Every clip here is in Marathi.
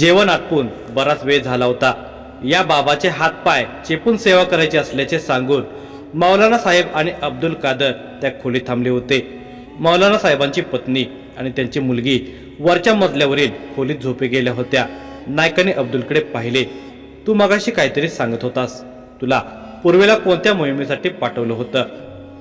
जेवण आटपून बराच वेळ झाला होता. या बाबाचे हातपाय चेपून सेवा करायची असल्याचे सांगून मौलाना साहेब आणि अब्दुल कादर त्या खोलीत थांबले होते. मौलाना साहेबांची पत्नी आणि त्यांची मुलगी वरच्या मजल्यावरील खोलीत झोपे गेल्या होत्या. नायकाने अब्दुलकडे पाहिले. तू मगाशी काहीतरी सांगत होतास. तुला पूर्वेला कोणत्या मोहिमेसाठी पाठवलं होतं?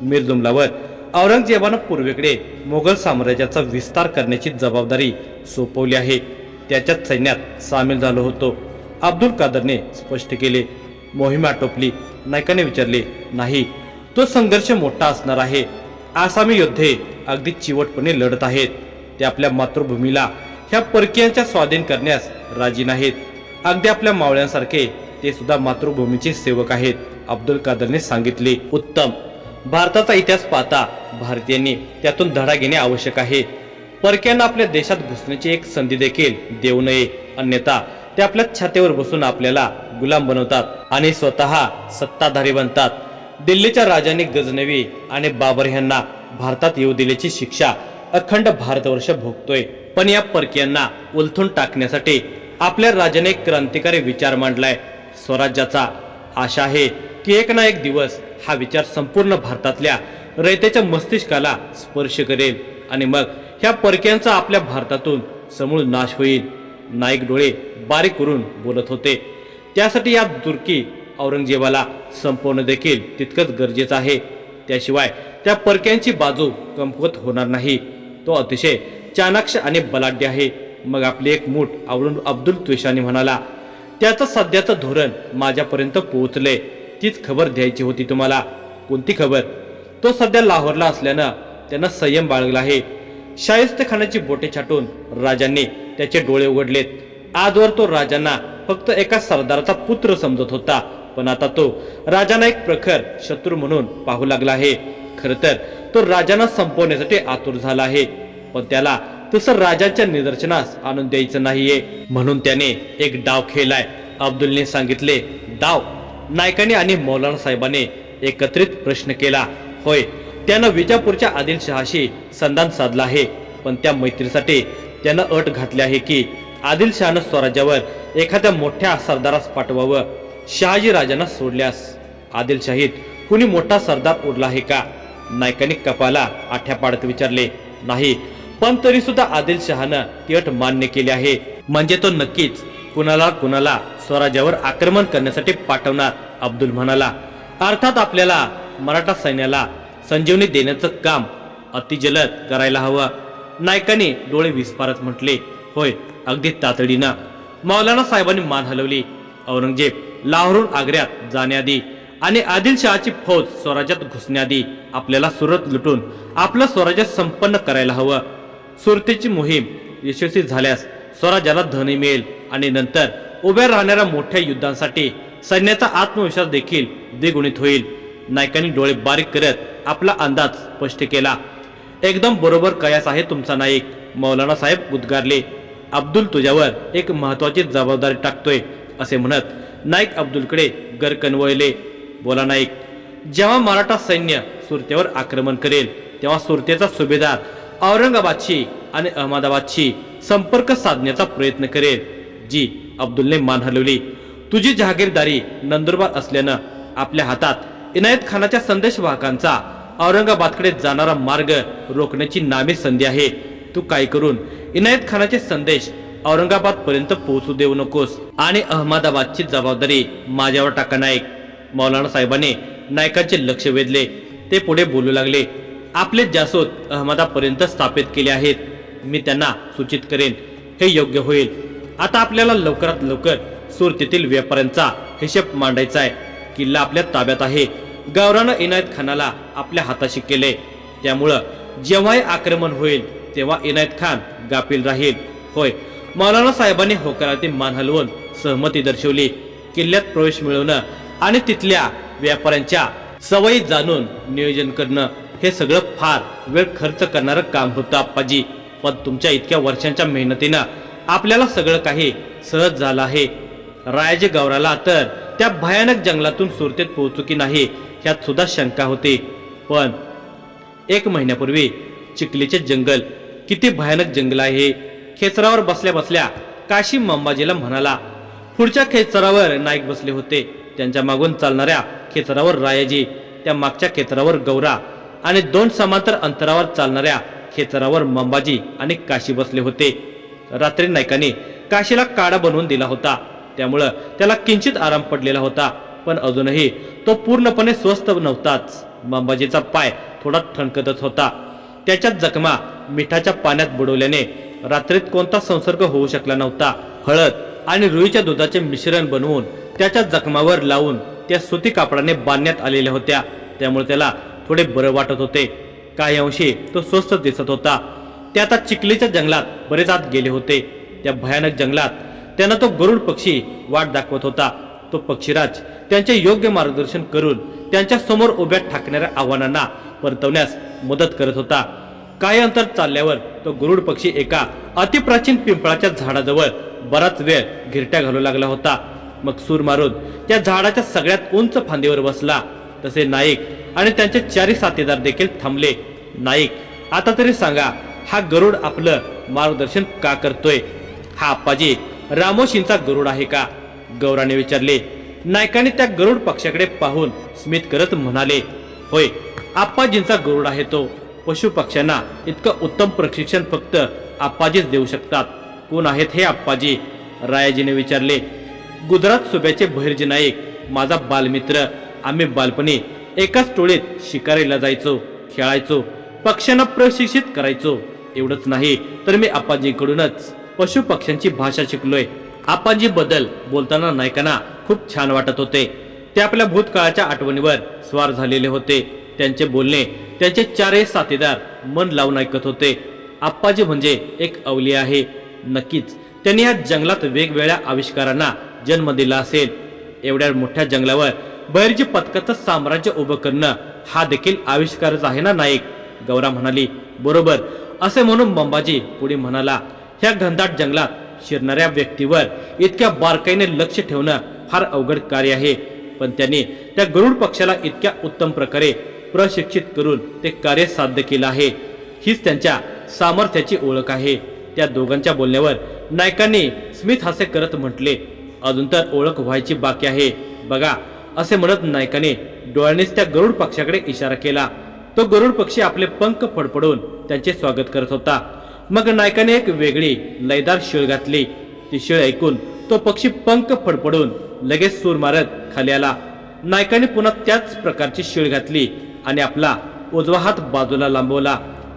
मीर जुमलावर औरंगजेबानं पूर्वेकडे मोगल साम्राज्याचा विस्तार करण्याची जबाबदारी सोपवली आहे. त्याच्याच सैन्यात सामील झालो होतो. अब्दुल कादरने स्पष्ट केले मोहीम आटोपली नायकाने विचारले नाही तो संघर्ष मोठा असणार आहे. आसामी योद्धे अगदी चिवटपणे लढत आहेत. ते आपल्या मातृभूमीला ह्या परकीयांच्या स्वाधीन करण्यास राजी नाहीत. अगदी आपल्या मावळ्यांसारखे ते सुद्धा मातृभूमीचे सेवक आहेत अब्दुल कादरने सांगितले. उत्तम. भारताचा इतिहास पाहता भारतीयांनी त्यातून धडा घेणे आवश्यक आहे. परक्यांना आपल्या देशात घुसण्याची एक संधी देखील देऊ नये. अन्यथा ते आपल्या छातीवर बसून आपल्याला गुलाम बनवतात आणि स्वतः सत्ताधारी बनतात. दिल्लीच्या राजाने गजनवी आणि बाबर यांना भारतात येऊ दिल्याची शिक्षा अखंड भारतवर्ष भोगतोय. पण या परकीयांना उलथून टाकण्यासाठी आपल्या राजाने एक क्रांतिकारी विचार मांडलाय. स्वराज्याचा आशा आहे की एक ना एक दिवस हा विचार संपूर्ण भारतातल्या रयतेच्या मस्तिष्काला स्पर्श करेल. आणि मग ह्या परक्यांचा आपल्या भारतातून समूळ नाश होईल. नाईक डोळे बारीक करून बोलत होते. त्यासाठी या दुर्की औरंगजेबाला संपवणं देखील तितकंच गरजेचं आहे. त्याशिवाय त्या परक्यांची बाजू कमकुवत होणार नाही. तो अतिशय चाणाक्ष आणि बलाढ्य आहे. मग आपली एक मूठ आवडून अब्दुल त्वेशानी म्हणाला त्याचं सध्याचं धोरण माझ्यापर्यंत पोहोचले तीच खबर द्यायची होती तुम्हाला. कोणती खबर? तो सध्या लाहोरला असल्यानं त्यानं संयम बाळगला आहे. शाहिस्त खानाची बोटे छाटून राजांनी त्याचे डोळे उघडलेत. आजवर तो राजांना फक्त एका सरदाराचा पुत्र समजत होता पण आता तो राजांना एक प्रखर शत्रू म्हणून पाहू लागला आहे. खर तर तो राजांना संपवण्यासाठी आतुर झाला आहे पण त्याला तसं राजांच्या निदर्शनास आणून द्यायचं नाहीये. म्हणून त्याने एक डाव खेळलाय. अब्दुलने सांगितले डाव. नायकाने आणि मौलाना साहेबाने एकत्रित प्रश्न केला होय त्यानं विजापूरच्या आदिलशहाशी संधान साधला आहे. पण त्या मैत्रीसाठी त्यानं अट घातली आहे की आदिलशहानं स्वराज्यावर एखाद्या मोठ्या सरदारास पाठवावं. शहाजी राजांना सोडल्यास आदिलशाहीत कुणी मोठा सरदार उरला आहे का? नायकाने कपाला आठ्या पाडत विचारले. नाही पण तरी सुद्धा आदिलशहानं ती अट मान्य केली आहे. म्हणजे तो नक्कीच कुणाला कुणाला स्वराज्यावर आक्रमण करण्यासाठी पाठवणार अब्दुल म्हणाला. अर्थात आपल्याला मराठा सैन्याला संजीवनी देण्याचं काम अतिजलद करायला हवं. नायकाने डोळे विस्फारत म्हटले होय अगदी तातडीनं. मौलाना साहेबांनी मान हलवली. औरंगजेब लाहोरून आग्र्यात जाण्याआधी आणि आदिलशहाची फौज स्वराज्यात घुसण्याआधी आपल्याला सुरत लुटून आपलं स्वराज्य संपन्न करायला हवं. सुरतेची मोहीम यशस्वी झाल्यास स्वराज्याला धनी मिळेल आणि नंतर उभ्या राहणाऱ्या मोठ्या युद्धांसाठी सैन्याचा आत्मविश्वास देखील द्विगुणित होईल. नायकांनी डोळे बारीक करत आपला अंदाज स्पष्ट केला. एकदम बरोबर कयास आहे तुमचा नाईक मौलाना साहेब उद्गारले अब्दुल तुझ्यावर एक महत्वाची जबाबदारी टाकतोय असे म्हणत नाईक अब्दुलकडे गरकन वळले बोला नाईक जेव्हा मराठा सैन्य सुरतेवर आक्रमण करेल तेव्हा सुरतेचा सुभेदार औरंगाबादशी आणि अहमदाबादशी संपर्क साधण्याचा प्रयत्न करेल जी अब्दुलने मान हलवली तुझी जहागीरदारी नंदुरबार असल्यानं आपल्या हातात इनायत खानाच्या संदेशवाहकांचा औरंगाबादकडे जाणारा मार्ग रोखण्याची नामी संधी आहे. तू काय करून इनायत खानाचे संदेश औरंगाबाद पर्यंत पोहोचू देऊ नकोस आणि अहमदाबादची जबाबदारी माझ्यावर टाका नाईक. मौलाना साहेबांनी नायकांचे लक्ष वेधले. ते पुढे बोलू लागले आपले जासूद अहमदापर्यंत स्थापित केले आहेत. मी त्यांना सूचित करेन हे योग्य होईल. आता आपल्याला लवकरात लवकर सुरतेतील व्यापाऱ्यांचा हिशेब मांडायचा आहे. किल्ला आपल्या ताब्यात आहे. गौरानं इनायत खानाला आपल्या हाताशी केले. त्यामुळं जेव्हाही आक्रमण होईल तेव्हा इनायत खान गाफील राहील. होय मौलाना साहेबांनी होकारातील मान हलवून सहमती दर्शवली. किल्ल्यात प्रवेश मिळवणं आणि तिथल्या व्यापाऱ्यांच्या सवयी जाणून नियोजन करणं हे सगळं फार वेळ खर्च करणारं काम होतं आप्पाजी. पण तुमच्या इतक्या वर्षांच्या मेहनतीनं आपल्याला सगळं काही सहज झालं आहे. रायाजी गौराला तर त्या भयानक जंगलातून सुरतेत पोहोचू की नाही ह्यात सुद्धा शंका होते. पण एक महिन्यापूर्वी चिखलीचे जंगल किती भयानक जंगल आहे खेचरावर बसल्या बसल्या काशी मंबाजीला म्हणाला पुढच्या खेचरावर नाईक बसले होते. त्यांच्या मागून चालणाऱ्या खेचरावर रायाजी त्या मागच्या खेचरावर गौरा आणि दोन समांतर अंतरावर चालणाऱ्या खेचरावर मंबाजी आणि काशी बसले होते. रात्री नायकाने काशीला काडा बनवून दिला होता. त्यामुळं त्याला किंचित आराम पडलेला होता पण अजूनही तो पूर्णपणे स्वस्थ नव्हताच. मंबाजीचा पाय थोडा ठणकतच होता. त्याच्या जखमा मिठाच्या पाण्यात बुडवल्याने रात्रीत कोणता संसर्ग होऊ शकला नव्हता. हळद आणि रुईच्या दुधाचे मिश्रण बनवून त्याच्या जखमावर लावून त्या सुती कापडाने बांधण्यात आलेल्या होत्या. त्यामुळे त्याला थोडे बरं वाटत होते. काही अंशी तो स्वस्थ दिसत होता. ते आता चिखलीच्या जंगलात बरेच आत गेले होते. त्या भयानक जंगलात त्यांना तो गरुड पक्षी वाट दाखवत होता. तो पक्षीराज त्यांचे योग्य मार्गदर्शन करून त्यांच्यासमोर उभ्या ठाकणाऱ्या आव्हानांना परतवण्यास मदत करत होता. काही अंतर चालल्यावर तो गरुड पक्षी एका अतिप्राचीन पिंपळाच्या झाडाजवळ बराच वेळ घिरट्या घालू लागला होता. मग सूर मारून त्या झाडाच्या सगळ्यात उंच फांदीवर बसला. तसे नाईक आणि त्यांचे चारी साथीदार देखील थांबले. नाईक आता तरी सांगा हा गरुड आपलं मार्गदर्शन का करतोय? हा आप्पाजी रामोशींचा गरुड आहे का? गौराने विचारले. नायकाने त्या गरुड पक्षाकडे पाहून स्मित करत म्हणाले होय आप्पाजींचा गरुड आहे तो. पशु पक्ष्यांना इतकं उत्तम प्रशिक्षण फक्त आप्पाजीच देऊ शकतात. कोण आहेत हे आप्पाजी? रायाजीने विचारले गुजरात सुब्याचे बहिर्जी नाईक माझा बालमित्र. आम्ही बालपणी एकाच टोळीत शिकारीला जायचो खेळायचो पक्ष्यांना प्रशिक्षित करायचो. एवढंच नाही तर मी आप्पाजींकडूनच पशु पक्ष्यांची भाषा शिकलोय. आपण जी बदल बोलताना नायकांना खूप छान वाटत होते. ते आपल्या भूतकाळाच्या आठवणीवर स्वार झालेले होते. त्यांचे बोलणे त्यांचे चारही साथीदार मन लावून ऐकत होते. आप्पाजी म्हणजे एक अवली आहे. नक्कीच त्यांनी या जंगलात वेगवेगळ्या आविष्कारांना जन्म दिला असेल. एवढ्या मोठ्या जंगलावर बहिरजी पथकाचं साम्राज्य उभं करणं हा देखील आविष्कारच आहे ना नाईक? गौरा म्हणाली बरोबर. असे म्हणून बंबाजी पुढे म्हणाला ह्या घनदाट जंगलात शिरणाऱ्या व्यक्तीवर इतक्या बारकाईने लक्ष ठेवणं फार अवघड कार्य आहे. पण त्यांनी त्या गरुड पक्षाला इतक्या उत्तम प्रकारे प्रशिक्षित करून ते कार्य साध्य केलं आहे. हीच त्यांच्या सामर्थ्याची ओळख आहे. त्या दोघांच्या बोलण्यावर नायकांनी स्मित हास्य करत म्हटले अजून तर ओळख व्हायची बाकी आहे. बघा असे म्हणत नायकाने डोळ्यानेच त्या गरुड पक्षाकडे इशारा केला. तो गरुड पक्षी आपले पंख फडफडून त्यांचे स्वागत करत होता. मग नायकाने एक वेगळी लयदार शिळ घातली. ती शिळ ऐकून तो पक्षी पंख फडफडून लगेच सूर मारत खाली आला. नायकाने पुन्हा त्याच प्रकारची शिळ घातली आणि आपला उजवा हात बाजूला लांबवला.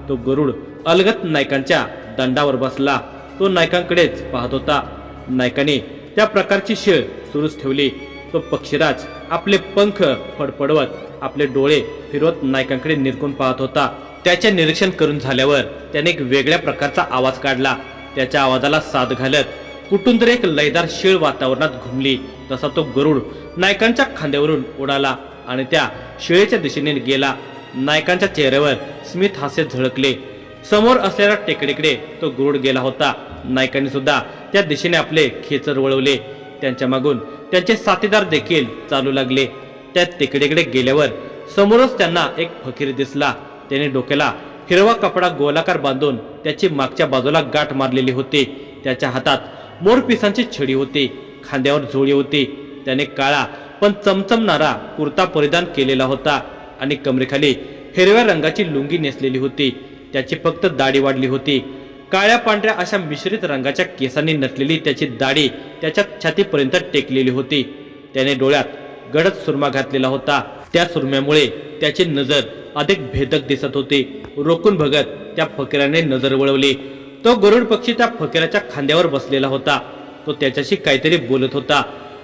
तो गरुड अलगत नायकांच्या दंडावर बसला. तो नायकांकडेच पाहत होता. नायकाने त्या प्रकारची शिळ सुरूच ठेवली. तो पक्षीराज आपले पंख फडफडवत आपले डोळे फिरवत नायकांकडे निरकून पाहत होता. त्याचे निरीक्षण करून झाल्यावर त्याने एक वेगळ्या प्रकारचा आवाज काढला. त्याच्या आवाजाला साथ घालत कुठून तरी एक लयदार शिळ वातावरणात घुमली. तसा तो गरुड नायकांच्या खांद्यावरून उडाला आणि त्या शिळेच्या दिशेने गेला. नायकांच्या चेहऱ्यावर स्मित हास्य झळकले. समोर असलेल्या टेकडीकडे तो गरुड गेला होता. नायकांनी सुद्धा त्या दिशेने आपले खेचर वळवले. त्यांच्या मागून त्यांचे साथीदार देखील चालू लागले. त्या टेकडीकडे गेल्यावर समोरच त्यांना एक फकीर दिसला. त्याने डोक्याला हिरवा कपडा गोलाकार बांधून त्याची मागच्या बाजूला गाठ मारलेली होती. त्याच्या हातात मोरपिसांची छडी होती. खांद्यावर झोळी होती. त्याने काळा पण चमचमणारा कुर्ता परिधान केलेला होता आणि कमरेखाली हिरव्या रंगाची लुंगी नेसलेली होती. त्याची फक्त दाढी वाढली होती. काळ्या पांढऱ्या अशा मिश्रित रंगाच्या केसांनी नटलेली त्याची दाढी त्याच्या छातीपर्यंत टेकलेली होती. त्याने डोळ्यात गडद सुरमा घातलेला होता. त्या सुरम्यामुळे त्याची नजर अधिक भेदक दिसत होते. रोखून बघत त्या फकीराने नजर वळवली. तो गरुड पक्षी त्या फकीराच्या खांद्यावर बसलेला होता. तो त्याच्याशी काहीतरी बोलत होता.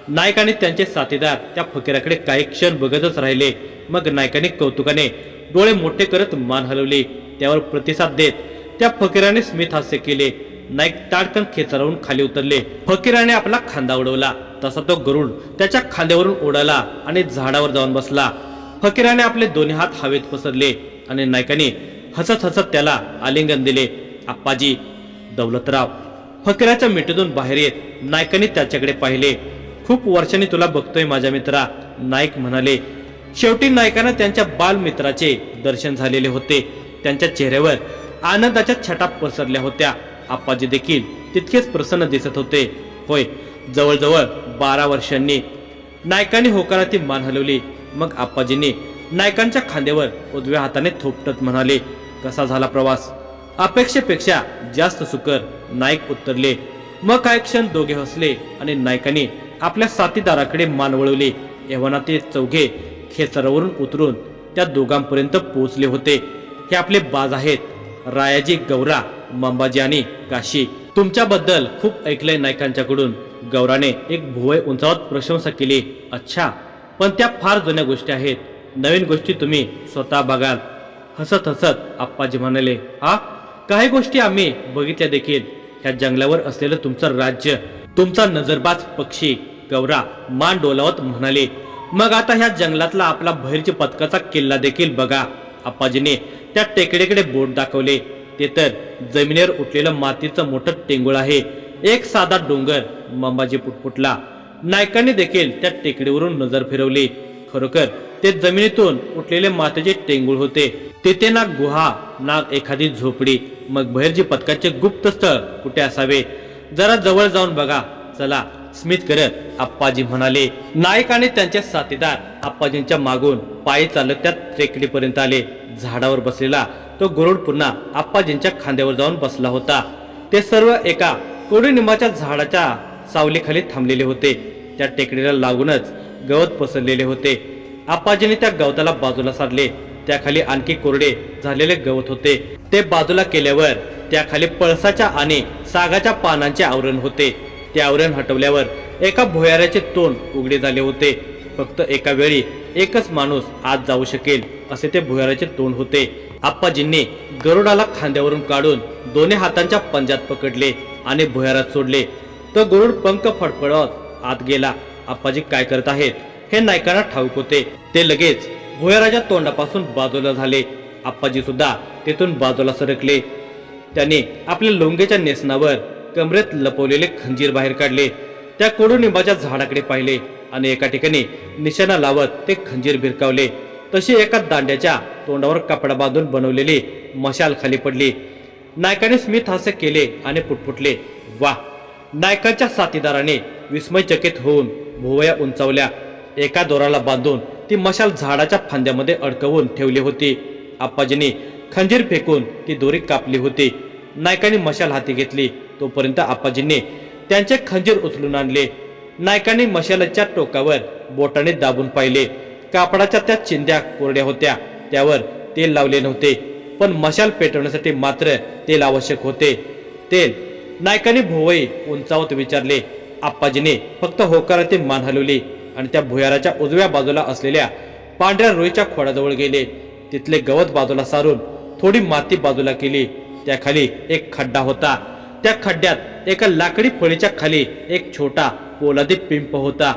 नायकाने त्यांचे साथीदार त्या फकीराकडे काही क्षण बघतच राहिले. मग नायकाने कौतुकाने डोळे मोठे करत मान हलवली. त्यावर प्रतिसाद देत त्या फकीराने स्मित हास्य केले. नाईक ताडकन खेचरावून खाली उतरले. फकीराने आपला खांदा उडवला. तसा तो गरुड त्याच्या खांद्यावरून उडाला आणि झाडावर जाऊन बसला. फकीराने आपले दोन्ही हात हवेत पसरले आणि नायकाने हसत हसत त्याला आलिंगन दिले आप्पाजी दौलतराव फकीराच्या मिठीतून बाहेर येत नायकाने त्याच्याकडे पाहिले खूप वर्षांनी तुला बघतोय माझ्या मित्रा नाईक म्हणाले. शेवटी नायकानं त्यांच्या बालमित्राचे दर्शन झालेले होते. त्यांच्या चेहऱ्यावर आनंदाच्या छटा पसरल्या होत्या. आप्पाजी देखील तितकेच प्रसन्न दिसत होते. होय जवळजवळ बारा वर्षांनी नायकाने होकाराती मान हलवली. मग आप्पाजींनी नायकांच्या खांद्यावर उजव्या हाताने थोपटत म्हणाले कसा झाला प्रवास? अपेक्षेपेक्षा जास्त सुकर नाईक उत्तरले मग काय क्षण दोघे हसले आणि नायकाने आपल्या साथीदाराकडे मान वळवले. एव्हाना ते चौघे खेचरावरून उतरून त्या दोघांपर्यंत पोहोचले होते. हे आपले बाज आहेत रायाजी गौरा मंबाजी आणि काशी. तुमच्याबद्दल खूप ऐकलंय नायकांच्याकडून. गौराने एक भुवय उंचावत प्रशंसा केली. अच्छा पण त्या फार जुन्या गोष्टी आहेत. नवीन गोष्टी तुम्ही स्वतः बघाल हसत हसत आप्पाजी म्हणाले हा काही गोष्टी आम्ही बघितल्या देखील. ह्या जंगलावर असलेलं तुमचं राज्य तुमचा नजरबाज पक्षी गौरा मान डोलावत म्हणाले. मग आता ह्या जंगलातला आपला बहिरची पथकाचा किल्ला देखील बघा. आप्पाजीने त्या टेकडीकडे बोट दाखवले. ते तर जमिनीवर उठलेलं मातीचं मोठं टेंगुळ आहे. एक साधा डोंगर मंबाजी पुटपुटला. नायकांनी देखील त्या टेकडीवरून नजर फिरवली. खरोखर ते जमिनीतून उठलेले मातेचे टेंगुळ होते. तेथे ना गुहा ना एखादी झोपडी. मग बहिरजी पथकाचे गुप्त स्थळ कुठे असावे? जरा जवळ जाऊन बघा. चला स्मित करत आप्पाजी म्हणाले नायक आणि त्यांचे साथीदार आप्पाजींच्या मागून पायी चालत त्या टेकडीपर्यंत आले. झाडावर बसलेला तो गरुड पुन्हा आप्पाजींच्या खांद्यावर जाऊन बसला होता. ते सर्व एका कोडीनिंबाच्या झाडाच्या सावलीखाली थांबलेले होते. त्या टेकडीला लागूनच गवत पसरलेले होते. आप्पाजीने त्या गवताला बाजूला सारले त्याखाली आणखी कोरडे झालेले गवत होते. ते बाजूला केल्यावर त्याखाली पळसाच्या आणि सागाच्या पानांचे आवरण होते. ते आवरण हटवल्यावर एका भुयाराचे तोंड उघडे झाले होते. फक्त एका वेळी एकच माणूस आत जाऊ शकेल असे ते भुयाराचे तोंड होते. आप्पाजींनी गरुडाला खांद्यावरून काढून दोन्ही हातांच्या पंजात पकडले आणि भुयारात सोडले. तो गरुड पंख फडफडत आत गेला. आप्पाजी काय करत आहेत? हे नायकांना ठाऊक होते. ते लगेच भुयाराच्या तोंडापासून बाजूला झाले. आप्पाजी सुद्धा तेथून बाजूला सरकले. त्याने आपल्या लोंगेच्या नेसनावर कमरेत लपवलेले खंजीर बाहेर काढले. त्या कडुनिंबाच्या झाडाकडे पाहिले आणि एका ठिकाणी निशाणा लावत ते खंजीर भिरकावले. तशी एका दांड्याच्या तोंडावर कपडा बांधून बनवलेली मशाल खाली पडली. नायकाने स्मित हास्य केले आणि पुटपुटले. वा नायकांच्या साथीदाराने विस्मयचकित होऊन भुवया उंचावल्या. एका दोराला बांधून ती मशाल झाडाच्या फांद्यामध्ये अडकवून ठेवली होती. आप्पाजींनी खंजीर फेकून ती दोरी कापली होती. नायकाने मशाल हाती घेतली. तोपर्यंत आप्पाजींनी त्यांचे खंजीर उचलून आणले. नायकाने मशालाच्या टोकावर बोटाने दाबून पाहिले. कापडाच्या त्या चिंध्या कोरड्या होत्या. त्यावर तेल लावले नव्हते. पण मशाल पेटवण्यासाठी मात्र तेल आवश्यक होते. तेल नायकाने भोवई उंचावत विचारले आप्पाजीने फक्त होकाराती मान हलवली आणि त्या भुयाराच्या उजव्या बाजूला असलेल्या पांढऱ्या रुईच्या खोडाजवळ गेले. तिथले गवत बाजूला सारून थोडी माती बाजूला केली. त्याखाली एक खड्डा होता. त्या खड्ड्यात एका लाकडी फळीच्या खाली एक छोटा पोलादी पिंप होता.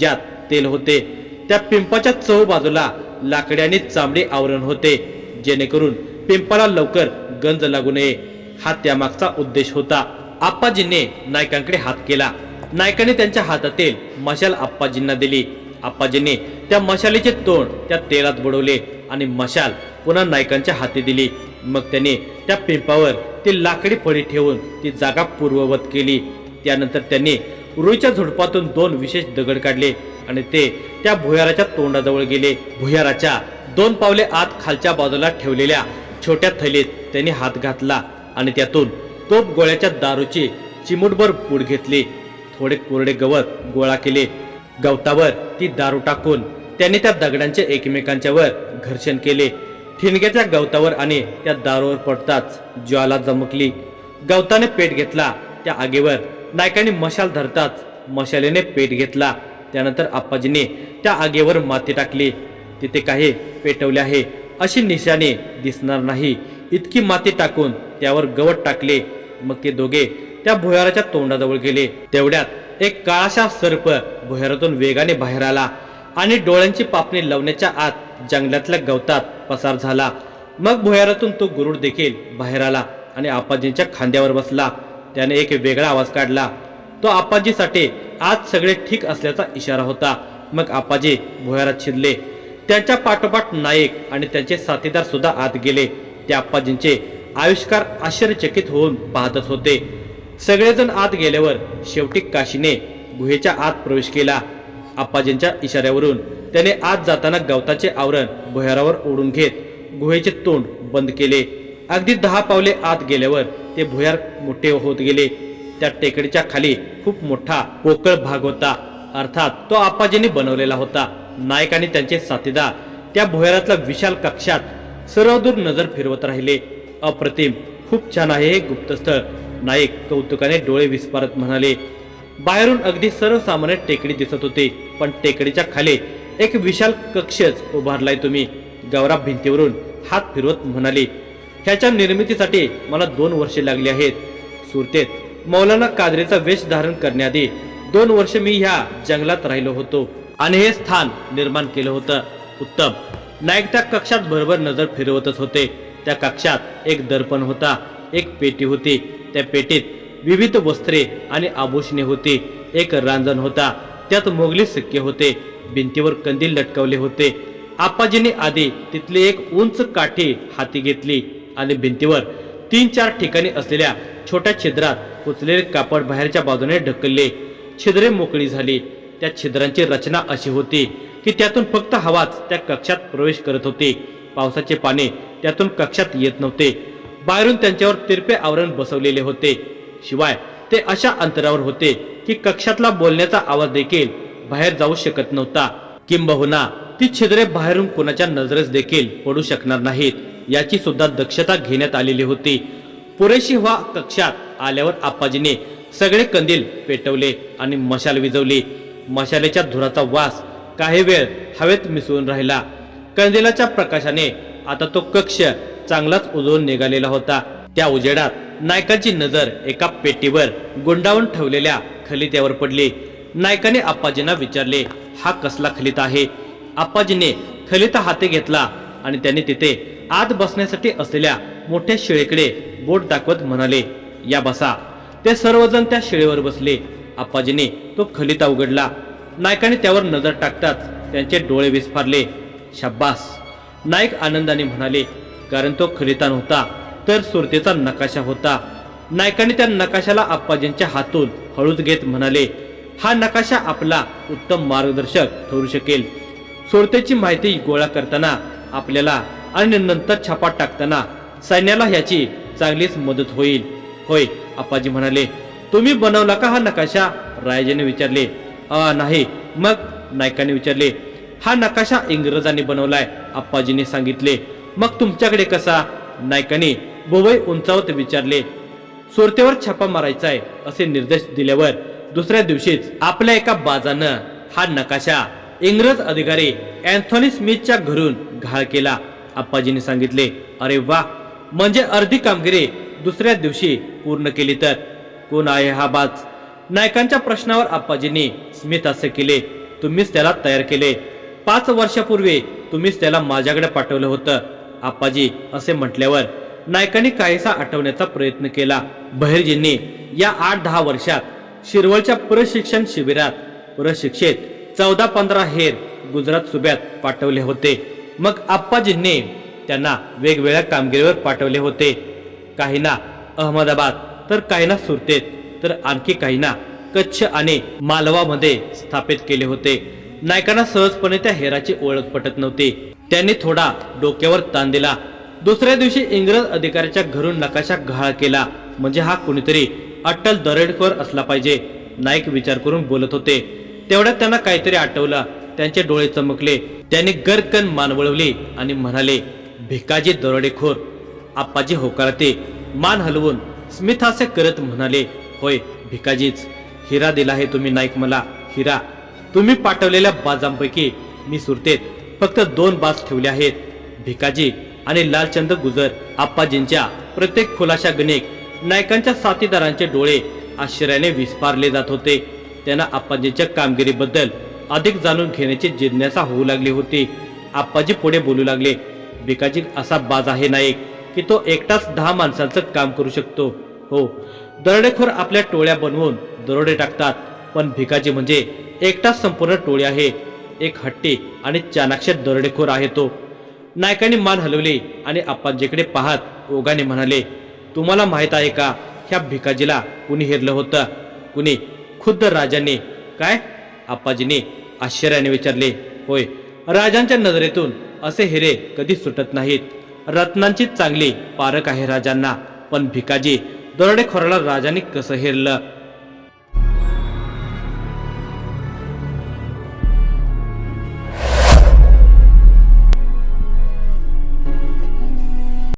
ज्यात तेल होते. त्या पिंपाच्या चौ बाजूला लाकडी आणि चामडी आवरण होते. जेणेकरून पिंपाला लवकर गंज लागू नये. हा त्यामागचा उद्देश होता. आप्पाजींनी नायकांकडे हात केला. नायकाने त्यांच्या हातातील मशाल आप्पाजींना दिली. आप्पाजींनी त्या मशालीचे तोंड त्या तेलात बुडवले आणि मशाल पुन्हा नायकांच्या हाती दिली. मग त्याने त्या पिंपावर ती लाकडी फळी ठेवून ती जागा पूर्ववत केली. त्यानंतर त्यांनी रुईच्या झुडपातून दोन विशेष दगड काढले आणि ते त्या भुयाराच्या तोंडाजवळ गेले. भुयाराच्या दोन पावले आत खालच्या बाजूला ठेवलेल्या छोट्या थैलीत त्यांनी हात घातला आणि त्यातून तोप गोळ्याच्या दारूची चिमुटभर पूड घेतली. थोडे कोरडे गवत गोळा केले. गवतावर ती दारू टाकून त्याने त्या दगडांचे एकमेकांच्यावर घर्षण केले. ठिणग्याच्या गवतावर आणि त्या दारूवर पडताच ज्वाला जमकली. गवताने पेट घेतला. त्या आगीवर नायकाने मशाल धरताच मशालीने पेट घेतला. त्यानंतर आप्पाजीने त्या आगीवर माती टाकली. तिथे काही पेटवले आहे अशी निशाने दिसणार नाही. इतकी माती टाकून त्यावर गवत टाकले. मग ते दोघे त्या भुयाराच्या तोंडाजवळ गेले. तेवढ्यात एक काळाशा सर्प भुयारातून वेगाने बाहेर आला आणि डोळ्यांची पापणी लावण्याच्या आत जंगलातल्या गवतात पसार झाला. मग भुयारातून तो गुरुड देखील बाहेर आला आणि आपाजींच्या खांद्यावर बसला. त्याने एक वेगळा आवाज काढला. तो आपाजीसाठी आज सगळे ठीक असल्याचा इशारा होता. मग आपाजी भुयारात शिरले. त्यांच्या पाठोपाठ नाईक आणि त्यांचे साथीदार सुद्धा आत गेले. त्या आप्पाजींचे आविष्कार आश्चर्यचकित होऊन पाहतच होते. सगळेजण आत गेल्यावर शेवटी काशीने गुहेच्या आत प्रवेश केला. आप्पाजींच्या इशाऱ्यावरून त्याने आत जाताना गवताचे आवरण भुयारावर ओढून घेत गुहेचे तोंड बंद केले. अगदी दहा पावले आत गेल्यावर ते भुयार मोठे होत गेले. त्या टेकडीच्या खाली खूप मोठा पोकळ भाग होता. अर्थात तो आप्पाजींनी बनवलेला होता. नायक आणि त्यांचे साथीदार त्या भुयारातल्या विशाल कक्षात सर्वदूर नजर फिरवत राहिले. अप्रतिम. खूप छान आहे हे गुप्तस्थळ. नाईक कौतुकाने डोळे विस्फारत म्हणाले बाहेरून अगदी सर्वसामान्य टेकडी दिसत होती पण टेकडीच्या खाली एक विशाल कक्षच उभारलाय तुम्ही. गौरा भिंतीवरून हात फिरवत म्हणाली ह्याच्या निर्मितीसाठी मला दोन वर्षे लागली आहेत. सुरतेत मौलाना कादरीचा वेश धारण करण्याआधी दोन वर्ष मी ह्या जंगलात राहिलो होतो आणि हे स्थान निर्माण केलं होतं. उत्तम. नाईक त्या कक्षात बरोबर नजर फिरवतच होते. त्या कक्षात एक दर्पण होता एक पेटी होती. त्या पेटीत विविध वस्त्रे आणि आभूषणे होती. एक रांजण होता त्यात मोगली सिक्के होते भिंतीवर कंदील लटकवले होते. आप्पाजींनी आधी तिथली एक उंच काठी हाती घेतली आणि भिंतीवर तीन चार ठिकाणी असलेल्या छोट्या छिद्रात कुचलेले कापड बाहेरच्या बाजूने ढकलले. छिद्रे मोकळी झाली. त्या छिद्रांची रचना अशी होती की त्यातून फक्त हवाच त्या कक्षात प्रवेश करत होती. पावसाचे पाणी त्यातून कक्षात येत नव्हते. बाहेरून त्यांच्यावर तिरपे आवरण बसवलेले होते. शिवाय ते अशा अंतरावर होते की कक्षातला बोलण्याचा आवाज देखील बाहेर जाऊ शकत नव्हता. किंबहुना ती छिद्रे बाहेरून कोणाच्या नजरेस देखील पडू शकणार नाहीत याची सुद्धा दक्षता घेण्यात आलेली होती. पुरेशी व्हा कक्षात आल्यावर आप्पाजीने सगळे कंदील पेटवले आणि मशाल विजवली मशालेच्या धुराचा वास काही वेळ हवेत मिसळून राहिला. कंदिलाच्या प्रकाशाने आता तो कक्ष चांगलाच उजळून निघालेला होता. त्या उजेडात नायकाची नजर एका पेटीवर गुंडावून ठेवलेल्या खलित्यावर पडली. नायकाने आप्पाजींना विचारले हा कसला खलिता आहे? आप्पाजीने खलिता हाती घेतला आणि त्याने तिथे आत बसण्यासाठी असलेल्या मोठ्या शिळेकडे बोट दाखवत म्हणाले या बसा. ते सर्वजण त्या शिळेवर बसले. आप्पाजीने तो खलिता उघडला. नायकाने त्यावर नजर टाकताच त्यांचे डोळे विस्फारले. शब्बास. नाईक आनंदाने म्हणाले कारण तो खलिता नव्हता तर सुरतेचा नकाशा होता. नायकाने त्या नकाशाला आप्पाजींच्या हातून हळूच घेत म्हणाले हा नकाशा आपला उत्तम मार्गदर्शक ठरू शकेल. सुरतेची माहिती गोळा करताना आपल्याला आणि नंतर छापा टाकताना सैन्याला ह्याची चांगलीच मदत होईल. होय आप्पाजी म्हणाले तुम्ही बनवला का हा नकाशा? रायजाने विचारले अ नाही. मग नायकाने विचारले हा नकाशा इंग्रजांनी बनवलाय आप्पाजीने सांगितले. मग तुमच्याकडे कसा? नायकाने बोवई उंचावत विचारले. सोरतेवर छापा मारायचा आहे असे निर्देश दिल्यावर दुसऱ्या दिवशीच आपल्या एका बाजानं हा नकाशा इंग्रज अधिकारी अँथोनी स्मिथच्या घरून घाळ केला. आप्पाजीने सांगितले अरे वा म्हणजे अर्धी कामगिरी दुसऱ्या दिवशी पूर्ण केली तर? कोण आहे हा बाज? नायकांच्या प्रश्नावर आप्पाजींनी स्मिथ असे केले. तुम्हीच त्याला तयार केले. पाच वर्षापूर्वी तुम्हीच त्याला माझ्याकडे पाठवलं होतं. आप्पाजी असे म्हटल्यावर नायकांनी काहीसा आठवण्याचा प्रयत्न केला. बहिर्जींनी या आठ दहा वर्षात शिरवळच्या प्रशिक्षण शिबिरात प्रशिक्षित चौदा पंधरा हेर गुजरात सुब्यात पाठवले होते. मग आप्पाजींनी त्यांना वेगवेगळ्या कामगिरीवर पाठवले होते. काहींना अहमदाबाद तर काहींना सुरतेत तर आणखी काहींना कच्छ आणि मालवामध्ये स्थापित केले होते. नायकांना सहजपणे त्या हेराची ओळख पटत नव्हती. त्यांनी थोडा डोक्यावर ताण दिला. दुसऱ्या दिवशी इंग्रज अधिकाऱ्याच्या घरून नकाशा घाळ केला. म्हणजे हा कुणीतरी अट्टल दरेडखोर असला पाहिजे नाईक विचार करून बोलत होते. तेवढ्यात त्यांना काहीतरी आठवलं. त्यांचे डोळे चमकले. त्यांनी गरकन मान वळवली आणि म्हणाले भिकाजी दरोडेखोर आप्पाजी होकारते मान हलवून स्मिथ असे करत म्हणाले होय भिकाजीच हिरा दिला आहे तुम्ही नाईक मला हिरा तुम्ही पाठवलेल्या बाजांपैकी मी सुरतेत फक्त दोन बाज ठेवले आहेत. भिकाजी आणि लालचंद गुजर आप्पाजींच्या प्रत्येक खुलाशा गणिक नायकांच्या साथीदारांचे डोळे आश्चर्याने विस्फारले जात होते. त्यांना आप्पाजींच्या कामगिरीबद्दल अधिक जाणून घेण्याची जिज्ञासा होऊ लागली होती. आप्पाजी पुढे बोलू लागले भिकाजी असा बाज आहे नाईक की तो एकटाच दहा माणसांचं काम करू शकतो. हो दरोडेखोर आपल्या टोळ्या बनवून दरोडे टाकतात. पण भिकाजी म्हणजे एकटाच संपूर्ण टोळी आहे. एक हट्टी आणि चाणाक्ष दरोडेखोर आहे तो. नायकाने मान हलवली आणि आपाजीकडे पाहत ओगाने म्हणाले तुम्हाला माहीत आहे का ह्या भिकाजीला कुणी हेरलं होतं? कुणी? खुद्द राजाने. काय? आप्पाजीने आश्चर्याने विचारले. होय राजांच्या नजरेतून असे हिरे कधी सुटत नाहीत. रत्नांची चांगली पारख आहे राजांना. पण भिकाजी दरोडेखोराला राजाने कसं हेरलं?